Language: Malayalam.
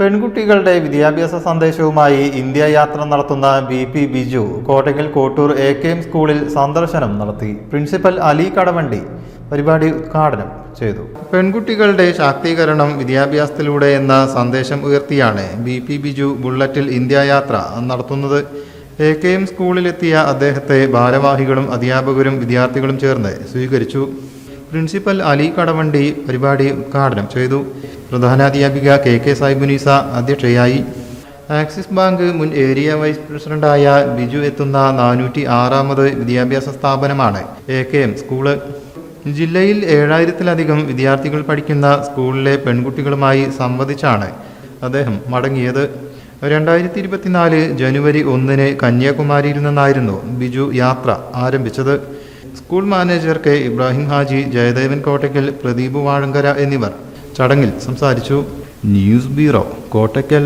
പെൺകുട്ടികളുടെ വിദ്യാഭ്യാസ സന്ദേശവുമായി ഇന്ത്യ യാത്ര നടത്തുന്ന B P Biju Kottakkal Kottur A K M സ്കൂളിൽ സന്ദർശനം നടത്തി. പ്രിൻസിപ്പൽ അലി കടവണ്ടി പരിപാടി ഉദ്ഘാടനം ചെയ്തു. പെൺകുട്ടികളുടെ ശാക്തീകരണം വിദ്യാഭ്യാസത്തിലൂടെ എന്ന സന്ദേശം ഉയർത്തിയാണ് ബി പി ബിജു ബുള്ളറ്റിൽ ഇന്ത്യ യാത്ര നടത്തുന്നത്. എ കെ എം സ്കൂളിലെത്തിയ അദ്ദേഹത്തെ ഭാരവാഹികളും അധ്യാപകരും വിദ്യാർത്ഥികളും ചേർന്ന് സ്വീകരിച്ചു. പ്രിൻസിപ്പൽ അലി കടവണ്ടി പരിപാടി ഉദ്ഘാടനം ചെയ്തു. പ്രധാനാധ്യാപിക കെ കെ സായിബുനീസ അധ്യക്ഷയായി. ആക്സിസ് ബാങ്ക് മുൻ ഏരിയ വൈസ് പ്രസിഡന്റായ ബിജു എത്തുന്ന നാനൂറ്റി ആറാമത് വിദ്യാഭ്യാസ സ്ഥാപനമാണ് എ കെ എം സ്കൂൾ. ജില്ലയിൽ ഏഴായിരത്തിലധികം വിദ്യാർത്ഥികൾ പഠിക്കുന്ന സ്കൂളിലെ പെൺകുട്ടികളുമായി സംവദിച്ചാണ് അദ്ദേഹം മടങ്ങിയത്. രണ്ടായിരത്തി ഇരുപത്തിനാല് ജനുവരി ഒന്നിന് കന്യാകുമാരിയിൽ നിന്നായിരുന്നു ബിജു യാത്ര ആരംഭിച്ചത്. School manager K Ibrahim Haji Jayadevan Kottakkal Pradeep Vazhankara എന്നിവർ ചടങ്ങിൽ സംസാരിച്ചു. News bureau Kottakkal